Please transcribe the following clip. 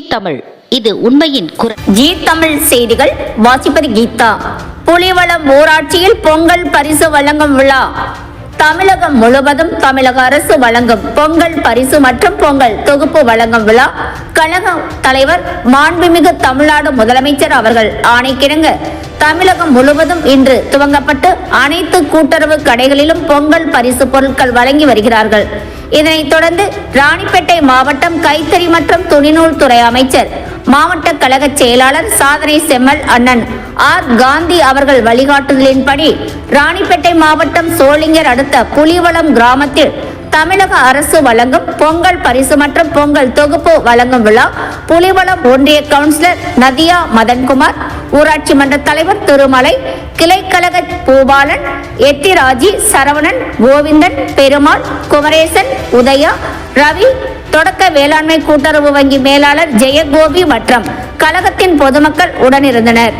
தமிழ் இது உண்மையின் குரல். ஜி தமிழ் செய்திகள் வாசிப்பது கீதா. புலிவளம் ஊராட்சியில் பொங்கல் பரிசு வழங்கும் விழா. தமிழகம் முழுவதும் தமிழக அரசு வழங்கும் பொங்கல் பரிசு மற்றும் பொங்கல் தொகுப்பு வழங்கும் விழா. கழக தலைவர் மாண்புமிகு தமிழ்நாடு முதலமைச்சர் அவர்கள் ஆணைக்கிணங்க தமிழகம் முழுவதும் இன்று துவங்கப்பட்டு அனைத்து கூட்டுறவு கடைகளிலும் பொங்கல் பரிசு பொருட்கள் வழங்கி வருகிறார்கள். இதனைத் தொடர்ந்து ராணிப்பேட்டை மாவட்டம் கைத்தறி மற்றும் துணிநூல் துறை அமைச்சர் மாவட்ட கழக செயலாளர் சாதனை செம்மல் அண்ணன் ஆர் காந்தி அவர்கள் வழிகாட்டுதலின்படி ராணிப்பேட்டை மாவட்டம் சோளிங்கர் அடுத்த புலிவளம் கிராமத்தில் தமிழக அரசு வழங்கும் பொங்கல் பரிசு மற்றும் பொங்கல் தொகுப்பு வழங்கும் விழா புலிவளம் ஒன்றிய கவுன்சிலர் நதியா மதன்குமார் ஊராட்சி மன்ற தலைவர் திருமலை கிளைக்கழக பூபாலன் எத்திராஜி சரவணன் கோவிந்தன் பெருமாள் குமரேசன் உதயா ரவி தொடக்க வேளாண்மை கூட்டுறவு வங்கி மேலாளர் ஜெயகோபி மற்றும் கழகத்தின் பொதுமக்கள் உடனிருந்தனர்.